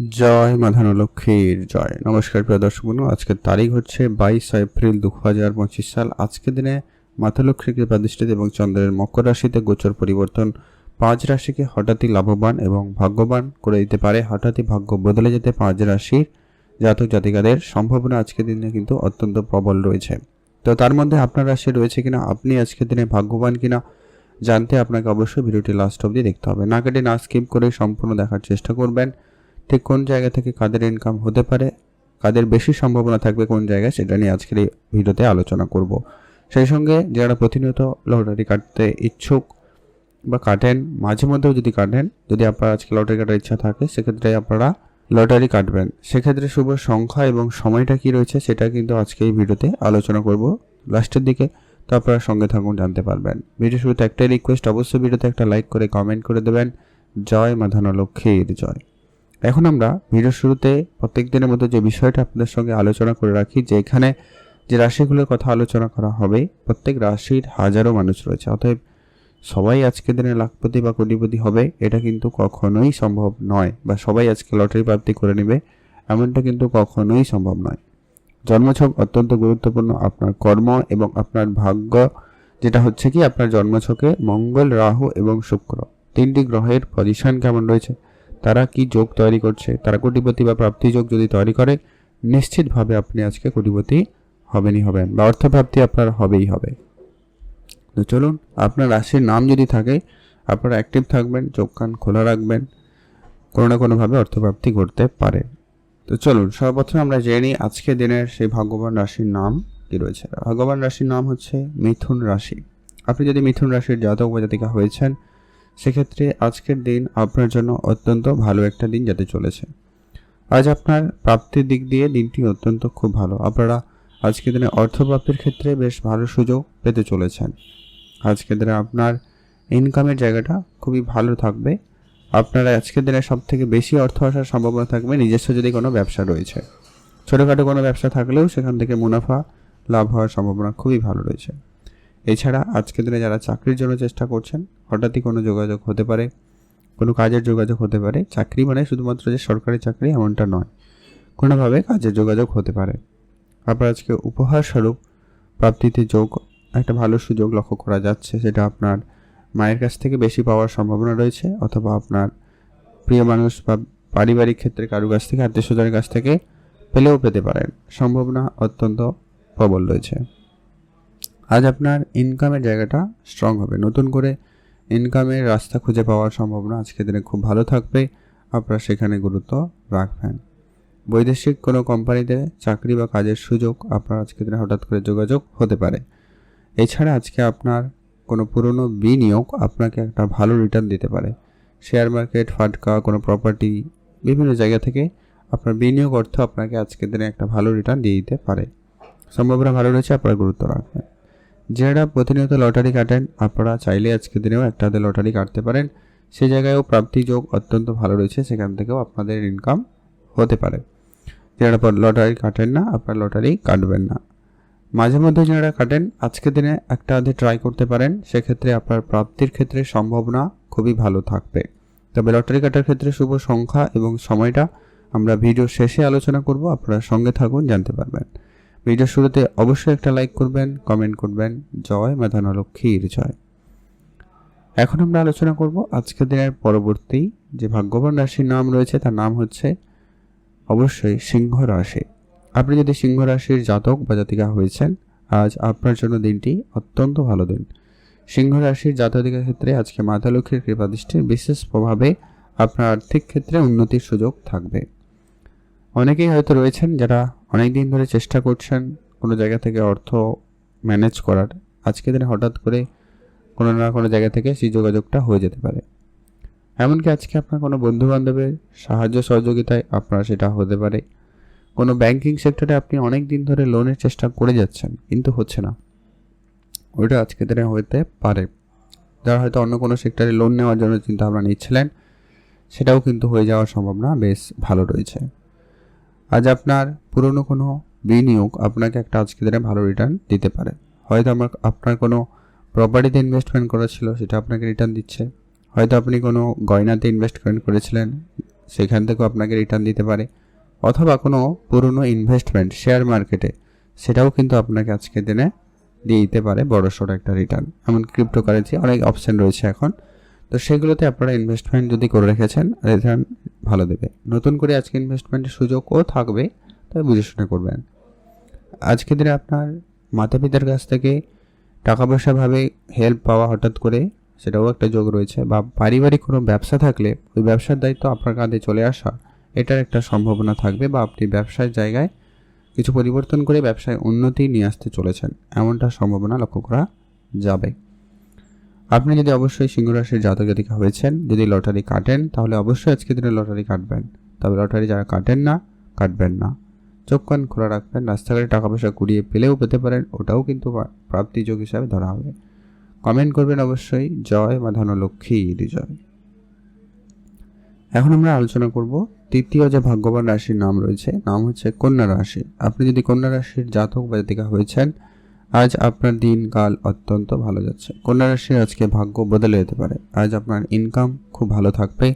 জয় মাধানলক্ষ্মীর জয়। নমস্কার প্রিয় দর্শক বন্ধু আজকের তারিখ হচ্ছে বাইশ এপ্রিল দু হাজার পঁচিশ সাল। আজকের দিনে মাথালক্ষ্মীর কৃপাদৃষ্টিতে এবং চন্দ্রের মকর রাশিতে গোচর পরিবর্তন পাঁচ রাশিকে হঠাৎই লাভবান এবং ভাগ্যবান করে দিতে পারে। হঠাৎই ভাগ্য বদলে যেতে পাঁচ রাশির জাতক জাতিকাদের সম্ভাবনা আজকের দিনে কিন্তু অত্যন্ত প্রবল রয়েছে। তো তার মধ্যে আপনার রাশি রয়েছে কিনা, আপনি আজকের দিনে ভাগ্যবান কিনা, জানতে আপনাকে অবশ্যই ভিডিওটি লাস্ট অবধি দেখতে হবে। না কেটে না স্কিপ করে সম্পূর্ণ দেখার চেষ্টা করবেন। ঠিক কোন জায়গা থেকে কাদের ইনকাম হতে পারে, কাদের বেশি সম্ভাবনা থাকবে কোন জায়গায় সেটা নিয়ে আজকের এই ভিডিওতে আলোচনা করব। সেই সঙ্গে যারা প্রতিনিয়ত লটারি কাটতে ইচ্ছুক বা কাটেন, মাঝে মধ্যেও যদি কাটেন, যদি আপনার আজকে লটারি কাটার ইচ্ছা থাকে, সেক্ষেত্রে আপনারা লটারি কাটবেন। সেক্ষেত্রে শুভ সংখ্যা এবং সময়টা কি রয়েছে সেটা কিন্তু আজকে এই ভিডিওতে আলোচনা করব। লাস্টের দিকে তো আপনারা সঙ্গে থাকুন, জানতে পারবেন। ভিডিও শুরুতে একটাই রিকোয়েস্ট অবশ্যই ভিডিওতে একটা লাইক করে কমেন্ট করে দেবেন। জয় মাধানা লক্ষ্মীর জয়। এখন আমরা ভিডিওর শুরুতে প্রত্যেক দিনের মতো যে বিষয়টা আপনাদের সঙ্গে আলোচনা করে রাখি যে এখানে যে রাশিগুলোর কথা আলোচনা করা হবে, প্রত্যেক রাশির হাজারো মানুষ রয়েছে। অতএব সবাই আজকের দিনে লাখপতি বা কোটিপতি হবে, এটা কিন্তু কখনোই সম্ভব নয় বা সবাই আজকে লটারি প্রাপ্তি করে নেবে, এমনটা কিন্তু কখনোই সম্ভব নয়। জন্মছক অত্যন্ত গুরুত্বপূর্ণ। আপনার কর্ম এবং আপনার ভাগ্য, যেটা হচ্ছে কি, আপনার জন্মছকে মঙ্গল, রাহু এবং শুক্র, তিনটি গ্রহের পজিশন কেমন রয়েছে? তারা কি যোগ তৈরি করছে? তারা কোটিপতি বা প্রাপ্তি যোগ যদি তৈরি করে, নিশ্চিতভাবে আপনি আজকে কোটিপতি হবেনই হবেন বা অর্থপ্রাপ্তি আপনার হবেই হবে। তো চলুন, আপনার রাশির নাম যদি থাকে, আপনারা অ্যাক্টিভ থাকবেন, চোখ কান খোলা রাখবেন, কোনো না কোনোভাবে অর্থপ্রাপ্তি করতে পারে। তো চলুন, সর্বপ্রথম আমরা জেনে নিই আজকের দিনের সেই ভাগ্যবান রাশির নাম কি রয়েছে। ভাগ্যবান রাশির নাম হচ্ছে মিথুন রাশি। আপনি যদি মিথুন রাশির জাতক বা জাতিকা হয়েছেন সেক্ষেত্রে আজকের দিন আপনার জন্য অত্যন্ত ভালো একটা দিন যেতে চলেছে। আজ আপনার প্রাপ্তির দিক দিয়ে দিনটি অত্যন্ত খুব ভালো। আপনারা আজকের দিনে অর্থপ্রাপ্তির ক্ষেত্রে বেশ ভালো সুযোগ পেতে চলেছেন। আজকের দিনে আপনার ইনকামের জায়গাটা খুবই ভালো থাকবে। আপনারা আজকের দিনে সব থেকে বেশি অর্থ আসার সম্ভাবনা থাকবে, নিজস্ব যদি কোনো ব্যবসা রয়েছে। ছোটোখাটো কোনো ব্যবসা থাকলেও সেখান থেকে মুনাফা লাভ হওয়ার সম্ভাবনা খুবই ভালো রয়েছে। এছাড়া আজকের দিনে যারা চাকরির জন্য চেষ্টা করছেন, হঠাৎই কোনো যোগাযোগ হতে পারে, কোনো কাজের যোগাযোগ হতে পারে। চাকরি মানে শুধুমাত্র যে সরকারি চাকরি এমনটা নয়, কোনোভাবে কাজের যোগাযোগ হতে পারে। আপনার আজকে উপহার স্বরূপ প্রাপ্তিতে যোগ, একটা ভালো সুযোগ লক্ষ্য করা যাচ্ছে, সেটা আপনার মায়ের কাছ থেকে বেশি পাওয়ার সম্ভাবনা রয়েছে, অথবা আপনার প্রিয় মানুষ বা পারিবারিক ক্ষেত্রে কারও কাছ থেকে আত্মীয় স্বজনের কাছ থেকে পেলেও পেতে পারেন। সম্ভাবনা অত্যন্ত প্রবল রয়েছে। আজ আপনার ইনকামের জায়গাটা স্ট্রং হবে। নতুন করে ইনকামের রাস্তা খুঁজে পাওয়ার সম্ভাবনা আজকের দিনে খুব ভালো থাকবে। আপনারা সেখানে গুরুত্ব রাখবেন। বৈদেশিক কোনো কোম্পানিতে চাকরি বা কাজের সুযোগ আপনার আজকের দিনে হঠাৎ করে যোগাযোগ হতে পারে। এছাড়া আজকে আপনার কোনো পুরনো বিনিয়োগ আপনাকে একটা ভালো রিটার্ন দিতে পারে। শেয়ার মার্কেট ফাটকা কোনো প্রপার্টি বিভিন্ন জায়গা থেকে আপনার বিনিয়োগ অর্থ আপনাকে আজকের দিনে একটা ভালো রিটার্ন দিয়ে দিতে পারে। সম্ভাবনা ভালো রয়েছে, আপনার গুরুত্ব রাখবেন। যারা প্রতিনিয়ত লটারি কাটেন, আপনারা চাইলে আজকের দিনেও একটা লটারি কাটতে পারেন। সেই জায়গায়ও প্রাপ্তি যোগ অত্যন্ত ভালো রয়েছে, সেখান থেকেও আপনাদের ইনকাম হতে পারে। যারা লটারি কাটেন না, আপনারা লটারি কাটবেন না। মাঝে মধ্যে যারা কাটেন আজকের দিনে একটা হাতে ট্রাই করতে পারেন, সেক্ষেত্রে আপনার প্রাপ্তির ক্ষেত্রে সম্ভাবনা খুবই ভালো থাকবে। তবে লটারি কাটার ক্ষেত্রে শুভ সংখ্যা এবং সময়টা আমরা ভিডিও শেষে আলোচনা করব, আপনারা সঙ্গে থাকুন, জানতে পারবেন। ভিডিও শুরুতে অবশ্যই একটা লাইক করবেন কমেন্ট করবেন। জয় মাধানলক্ষ্মীর জয়। এখন আমরা আলোচনা করব আজকের দিনের পরবর্তী যে ভাগ্যবান রাশির নাম রয়েছে, তার নাম হচ্ছে অবশ্যই সিংহ রাশি। আপনি যদি সিংহ রাশির জাতক বা জাতিকা হয়েছেন, আজ আপনার জন্য দিনটি অত্যন্ত ভালো দিন। সিংহ রাশির জাতকের ক্ষেত্রে আজকে মাতা লক্ষ্মীর কৃপাদৃষ্টির বিশেষ প্রভাবে আপনার আর্থিক ক্ষেত্রে উন্নতির সুযোগ থাকবে। অনেকেই হয়তো রয়েছেন যারা অনেক দিন ধরে চেষ্টা করছেন কোনো জায়গা থেকে অর্থ ম্যানেজ করার। আজকে দিনে হঠাৎ করে কোনো না কোনো জায়গা থেকে সেই যোগাযোগটা হয়ে যেতে পারে। এমনকি আজকে আপনার কোনো বন্ধু বান্ধবের সাহায্য সহযোগিতায় আপনার সেটা হতে পারে। কোনো ব্যাংকিং সেক্টরে আপনি অনেক দিন ধরে লোনের চেষ্টা করে যাচ্ছেন, কিন্তু হচ্ছে না। ওইটা আজকে দিনে হতে পারে। যারা হয়তো অন্য কোনো সেক্টরে লোন নেওয়ার জন্য চিন্তা ভাবনা নিচ্ছিলেন, সেটাও কিন্তু হয়ে যাওয়ার সম্ভাবনা বেশ ভালো রয়েছে। আজ আপনার পুরনো কোনো বিনিয়োগ আপনাকে একটা আজকে দিনে ভালো রিটার্ন দিতে পারে। হয়তো আমার, আপনার কোনো প্রপার্টিতে ইনভেস্টমেন্ট করা ছিল সেটা আপনাকে রিটার্ন দিচ্ছে। হয়তো আপনি কোনো গয়নাতে ইনভেস্টমেন্ট করেছিলেন, সেখান থেকেও আপনাকে রিটার্ন দিতে পারে। অথবা কোনো পুরনো ইনভেস্টমেন্ট শেয়ার মার্কেটে সেটাও কিন্তু আপনাকে আজকের দিনে দিয়ে দিতে পারে বড় সড়ো একটা রিটার্ন এমন ক্রিপ্টোকারেন্সি অনেক অপশান রয়েছে এখন। তো সেগুলোতে আপনারা ইনভেস্টমেন্ট যদি করে রেখেছেন রিটার্ন ভালো দেবে। নতুন করে আজকে ইনভেস্টমেন্টের সুযোগও থাকবে, তবে বুঝে শুনে করবেন। আজকের দিনে আপনার মাতা পিতার কাছ থেকে টাকা পয়সাভাবে হেল্প পাওয়া হঠাৎ করে, সেটাও একটা যোগ রয়েছে। বা পারিবারিক কোনো ব্যবসা থাকলে, ওই ব্যবসার দায়িত্ব আপনার কাঁধে চলে আসা, এটার একটা সম্ভাবনা থাকবে বা আপনি ব্যবসার জায়গায় কিছু পরিবর্তন করে ব্যবসায় উন্নতি নিয়ে আসতে চলেছেন। এমনটা সম্ভাবনা লক্ষ্য করা যাবে। আপনি যদি অবশ্যই সিংহ রাশির জাতক জাতিকা হয়েছেন, যদি লটারি কাটেন, তাহলে অবশ্যই আজকে দিনে লটারি কাটবেন। তবে লটারি যারা কাটেন না, কাটবেন না। চোখ কান খোলা রাখবেন, রাস্তাঘাটে টাকা পয়সা কুড়িয়ে পেলেও পেতে পারেন, ওটাও কিন্তু প্রাপ্তিযোগ হিসাবে ধরা হবে। কমেন্ট করবেন অবশ্যই, জয় বা ধনলক্ষ্মী জয়। এখন আমরা আলোচনা করব তৃতীয় যে ভাগ্যবান রাশির নাম রয়েছে, নাম হচ্ছে কন্যা রাশি। আপনি যদি কন্যা রাশির জাতক বা জাতিকা হয়েছেন আজ আপনার দিনকাল অত্যন্ত ভালো যাচ্ছে। কন্যা রাশির আজকে ভাগ্য বদলে যেতে পারে। আজ আপনার ইনকাম খুব ভালো থাকবে।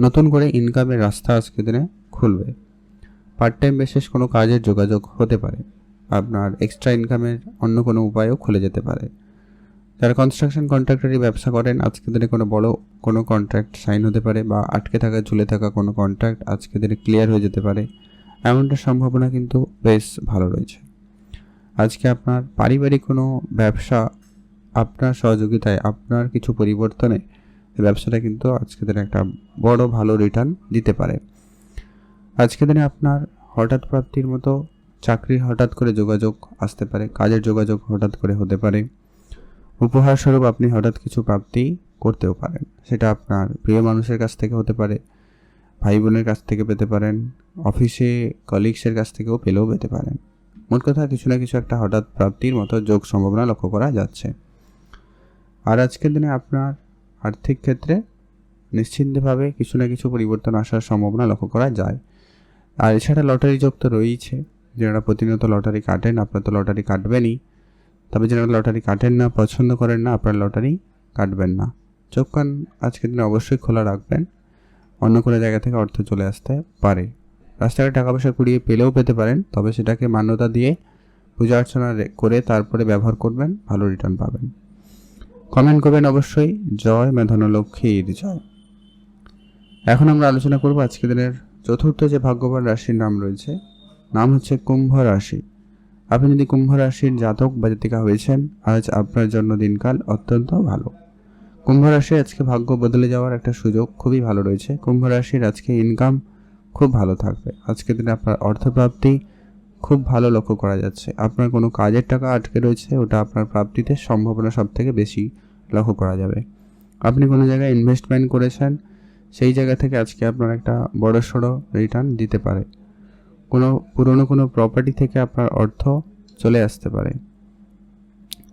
নতুন করে ইনকামের রাস্তা আজকে দিনে খুলবে। পার্ট টাইম বেসিস কোনো কাজের যোগাযোগ হতে পারে। আপনার এক্সট্রা ইনকামের অন্য কোনো উপায়ও খুলে যেতে পারে। যারা কনস্ট্রাকশন কন্ট্রাক্টরি ব্যবসা করেন, আজকে দিনে কোনো বড় কোনো কন্ট্রাক্ট সাইন হতে পারে বা আটকে থাকা, ঝুলে থাকা কোনো কন্ট্রাক্ট আজকে দিনে ক্লিয়ার হয়ে যেতে পারে। এমনটা সম্ভাবনা কিন্তু বেশ ভালো রয়েছে। আজকে আপনার পারিবারিক কোনো ব্যবসা আপনার সহযোগিতায় আপনার কিছু পরিবর্তনে ব্যবসাটা কিন্তু আজকে দিনে একটা বড় ভালো রিটার্ন দিতে পারে। আজকে দিনে আপনার হঠাৎ প্রাপ্তির মতো চাকরির হঠাৎ করে যোগাযোগ আসতে পারে, কাজের যোগাযোগ হঠাৎ করে হতে পারে। উপহার স্বরূপ আপনি হঠাৎ কিছু প্রাপ্তি করতেও পারেন, সেটা আপনার প্রিয় মানুষের কাছ থেকে হতে পারে, ভাই বোনের কাছ থেকে পেতে পারেন, অফিসে কলিগসের কাছ থেকেও পেলেও পেতে পারেন। মোট কথা কিছু না কিছু একটা হঠাৎ প্রাপ্তির মতো যোগ সম্ভাবনা লক্ষ্য করা যাচ্ছে। আর আজকের দিনে আপনার আর্থিক ক্ষেত্রে নিশ্চিন্তভাবে কিছু না কিছু পরিবর্তন আসার সম্ভাবনা লক্ষ্য করা যায়। আর এছাড়া লটারি যোগ তো রয়েইছে। যারা প্রতিনিয়ত লটারি কাটেন, আপনার তো লটারি কাটবেনই। তবে যারা লটারি কাটেন না, পছন্দ করেন না, আপনার লটারি কাটবেন না। চোখ কান আজকের দিনে অবশ্যই খোলা রাখবেন। অন্য কোনো জায়গা থেকে অর্থ চলে আসতে পারে। রাস্তাঘাটে টাকা পয়সা কুড়িয়ে পেলেও পেতে পারেন, তবে সেটাকে মান্যতা দিয়ে পূজা অর্চনা করে তারপরে ব্যবহার করবেন, ভালো রিটার্ন পাবেন। কমেন্ট করবেন অবশ্যই, জয় মেধনলক্ষ্মীর জয়। এখন আমরা আলোচনা করব আজকের দিনের চতুর্থ যে ভাগ্যবান রাশির নাম রয়েছে, নাম হচ্ছে কুম্ভ রাশি। আপনি যদি কুম্ভ রাশির জাতক বা জাতিকা হয়েছেন, আজ আপনার জন্য দিনকাল অত্যন্ত ভালো। কুম্ভ রাশি আজকে ভাগ্য বদলে যাওয়ার একটা সুযোগ খুবই ভালো রয়েছে। কুম্ভ রাশির আজকে ইনকাম খুব ভালো থাকবে। আজকের দিনে আপনার অর্থপ্রাপ্তি খুব ভালো লক্ষ্য করা যাচ্ছে। আপনার কোনো কাজের টাকা আটকে রয়েছে, ওটা আপনার প্রাপ্তিতে সম্ভাবনা সব থেকে বেশি লক্ষ্য করা যাবে। আপনি কোনো জায়গায় ইনভেস্টমেন্ট করেছেন, সেই জায়গা থেকে আজকে আপনার একটা বড় সড়ো রিটার্ন দিতে পারে। কোনো পুরনো কোনো প্রপার্টি থেকে আপনার অর্থ চলে আসতে পারে।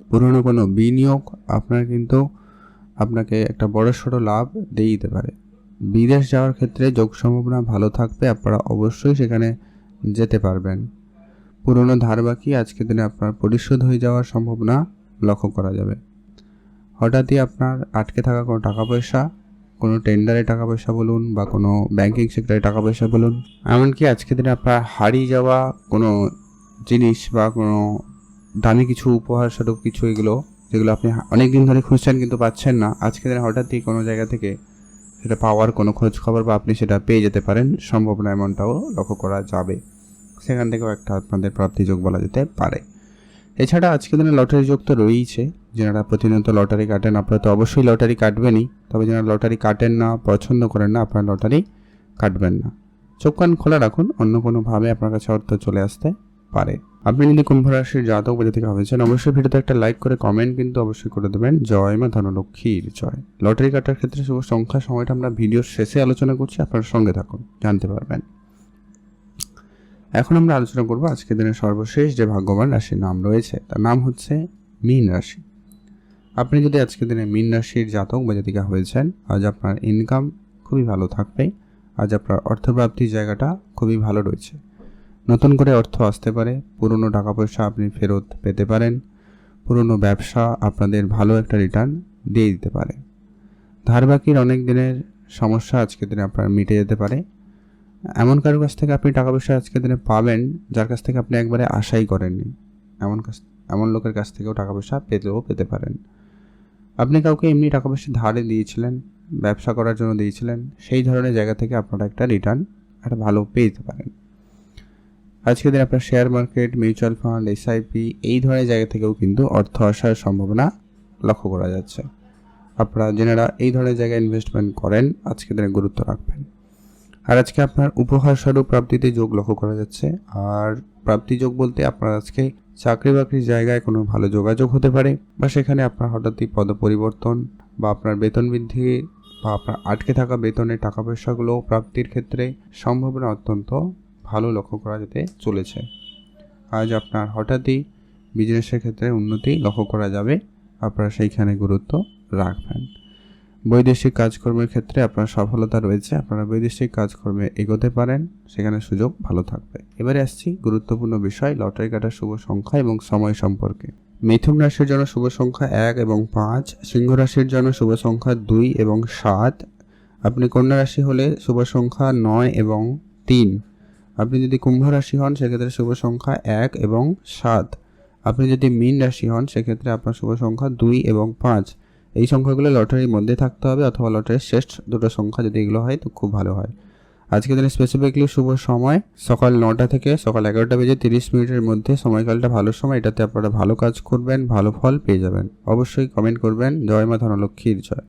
পুরনো কোনো বিনিয়োগ আপনার কিন্তু আপনাকে একটা বড় সড়ো লাভ দিয়ে দিতে পারে। বিদেশ যাওয়ার ক্ষেত্রে যোগ সম্ভাবনা ভালো থাকবে, আপনারা অবশ্যই সেখানে যেতে পারবেন। পুরনো ধার বাকি, আজকের দিনে আপনার পরিশোধ হয়ে যাওয়ার সম্ভাবনা লক্ষ্য করা যাবে। হঠাৎই আপনার আটকে থাকা কোনো টাকা পয়সা, কোনো টেন্ডারে টাকা পয়সা বলুন বা কোনো ব্যাংকিং সেক্টরে টাকা পয়সা বলুন, এমনকি আজকের দিনে আপনার হারিয়ে যাওয়া কোনো জিনিস বা কোনো দামি কিছু, উপহার, স্বরূপ কিছু, এগুলো, যেগুলো আপনি অনেক দিন ধরে খুঁজছেন কিন্তু পাচ্ছেন না, আজকের দিনে হঠাৎই কোনো জায়গা থেকে সেটা পাওয়ার কোনো খোঁজ খবর বা আপনি সেটা পেয়ে যেতে পারেন সম্ভাবনা এমনটাও লক্ষ্য করা যাবে। সেখান থেকেও একটা আপনাদের প্রাপ্তি যোগ বলা যেতে পারে। এছাড়া আজকের দিনে লটারি যোগ তো রয়েইছে। যারা প্রতিনিয়ত লটারি কাটেন, আপনারা তো অবশ্যই লটারি কাটবেনই। তবে যারা লটারি কাটেন না, পছন্দ করেন না, আপনারা লটারি কাটবেন না। চোখ কান খোলা রাখুন, অন্য কোনোভাবে আপনার কাছে অর্থ চলে আসতে পারে। আপনি যদি কুম্ভ রাশির জাতক বোঝা থেকে হয়েছেন অবশ্যই ভিডিওতে একটা লাইক করে কমেন্ট কিন্তু অবশ্যই করে দেবেন। জয় মা ধনলক্ষ্মীর জয়। লটারি কাটার ক্ষেত্রে শুভ সংখ্যা সময়টা আমরা ভিডিওর শেষে আলোচনা করছি, আপনার সঙ্গে থাকুন, জানতে পারবেন। এখন আমরা আলোচনা করব আজকের দিনের সর্বশেষ যে ভাগ্যবান রাশির নাম রয়েছে, তার নাম হচ্ছে মীন রাশি। আপনি যদি আজকের দিনে মীন রাশির জাতক বা জাতিকা হয়েছেন আজ আপনার ইনকাম খুবই ভালো থাকবে, আজ আপনার অর্থপ্রাপ্তির জায়গাটা খুবই ভালো রয়েছে। নতুন করে অর্থ আসতে পারে, পুরনো টাকা পয়সা আপনি ফেরত পেতে পারেন, পুরনো ব্যবসা আপনাদের ভালো একটা রিটার্ন দিয়ে দিতে পারে। ধার বাকির অনেক দিনের সমস্যা আজকের দিনে আপনার মিটে যেতে পারে। এমন কারোর কাছ থেকে আপনি টাকা পয়সা আজকের দিনে পাবেন, যার কাছ থেকে আপনি একবারে আশাই করেননি। এমন কাছ, এমন লোকের কাছ থেকেও টাকা পয়সা পেতেও পেতে পারেন। আপনি কাউকে এমনি টাকা পয়সা ধারে দিয়েছিলেন, ব্যবসা করার জন্য দিয়েছিলেন, সেই ধরনের জায়গা থেকে আপনারা একটা রিটার্ন একটা ভালো পেতে পারেন। আজকের দিনে আপনার share market mutual fund SIP এই ধরনের জায়গা থেকেও কিন্তু অর্থ আসার সম্ভাবনা লক্ষ্য করা যাচ্ছে। আপনারা যেনারা এই ধরনের জায়গায় ইনভেস্টমেন্ট করেন, আজকের দিনে গুরুত্ব রাখবেন। আর আজকে আপনার উপহার স্বরূপ প্রাপ্তিতে যোগ লক্ষ্য করা যাচ্ছে। আর প্রাপ্তি যোগ বলতে আপনার আজকে চাকরি বাকরির জায়গায় কোনো ভালো যোগাযোগ হতে পারে বা সেখানে আপনার হঠাৎই পদ পরিবর্তন বা আপনার বেতন বৃদ্ধি বা আপনার আটকে থাকা বেতনের টাকা পয়সাগুলো প্রাপ্তির ক্ষেত্রে সম্ভাবনা অত্যন্ত ভালো লক্ষ্য করা যেতে চলেছে। আজ আপনার হঠাৎই বিজনেসের ক্ষেত্রে উন্নতি লক্ষ্য করা যাবে, আপনারা সেইখানে গুরুত্ব রাখবেন। বৈদেশিক কাজকর্মের ক্ষেত্রে আপনার সফলতা রয়েছে, আপনারা বৈদেশিক কাজকর্মে এগোতে পারেন, সেখানে সুযোগ ভালো থাকবে। এবারে আসছি গুরুত্বপূর্ণ বিষয়, লটারি কাটার শুভ সংখ্যা এবং সময় সম্পর্কে। মিথুন রাশির জন্য শুভ সংখ্যা এক এবং পাঁচ, সিংহ রাশির জন্য শুভ সংখ্যা দুই এবং সাত। আপনি কন্যা রাশি হলে শুভ সংখ্যা নয় এবং তিন। আপনি যদি কুম্ভ রাশি হন, সেক্ষেত্রে শুভ সংখ্যা এক এবং সাত। আপনি যদি মীন রাশি হন, সেক্ষেত্রে আপনার শুভ সংখ্যা দুই এবং পাঁচ। এই সংখ্যাগুলো লটারির মধ্যে থাকতে হবে অথবা লটারির শেষ দুটো সংখ্যা যদি এগুলো হয়, তো খুব ভালো হয়। আজকে দিনে স্পেসিফিকলি শুভ সময় সকাল নটা থেকে সকাল এগারোটা বেজে তিরিশ মিনিটের মধ্যে। সময়কালটা ভালো সময়, এটাতে আপনারা ভালো কাজ করবেন, ভালো ফল পেয়ে যাবেন। অবশ্যই কমেন্ট করবেন। জয় মা ধনলক্ষ্মীর জয়।